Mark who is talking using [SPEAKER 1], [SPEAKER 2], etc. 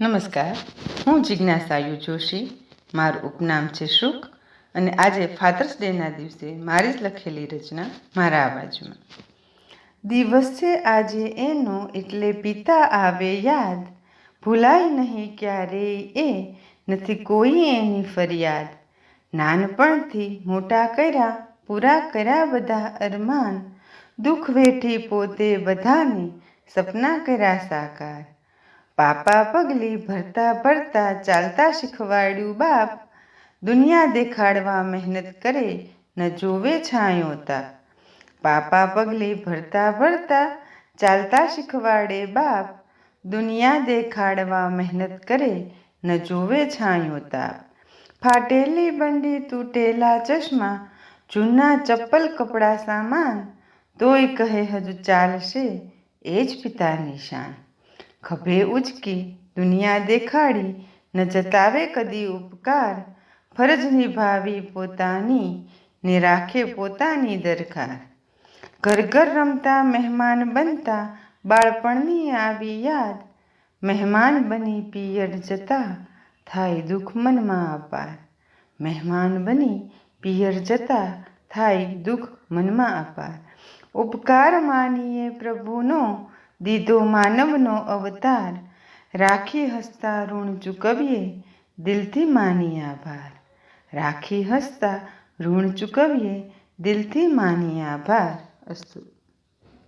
[SPEAKER 1] નમસ્કાર, હું જિજ્ઞાસાયુ જોશી મારું ઉપનામ છે શુક અને આજે ફાધર્સ ડેના દિવસે મારી જ લખેલી રચના મારા અવાજમાં દિવસ છે આજે એનો એટલે પિતા આવે યાદ, ભૂલાય નહીં ક્યારેય એ, નથી કોઈ એની ફરિયાદ. નાનપણથી મોટા કર્યા, પૂરા કર્યા બધા અરમાન. દુઃખ વેઠી પોતે બધાને સપના કર્યા સાકાર. પાપા પગલી ભરતા ભરતા ચાલતા શીખવાડ્યું બાપ. દુનિયા દેખાડવા મહેનત કરે, ન જોવે છાંયો તાપ પાપા પગલી ભરતા ભરતા ચાલતા શીખવાડે બાપ. દુનિયા દેખાડવા મહેનત કરે, ન જોવે છાંયો તાપ ફાટેલી બંડી તૂટેલા ચશ્મા, જૂના ચપ્પલ કપડાં સામાન, તોય કહે હજુ ચાલશે, એ જ પિતાની શાન. ખભે ઉચકી દુનિયા દેખાડી, ન જતાવે કદી ઉપકાર. ફરજ નિભાવી પોતાની, ને રાખે પોતાની દરકાર. ઘર ઘર રમતા મહેમાન બનતા બાળપણની આવી યાદ. મહેમાન બની પિયર જતા થાય દુઃખ મનમાં અપાર. મહેમાન બની પિયર જતા થાય દુઃખ મનમાં અપાર. ઉપકાર માનીએ પ્રભુનો દીધો માનવનો અવતાર. રાખી હસતા ઋણ ચૂકવીએ, દિલથી માની આભાર. રાખી હસતા ઋણ ચૂકવીએ, દિલથી માની આભાર. અસ્તુ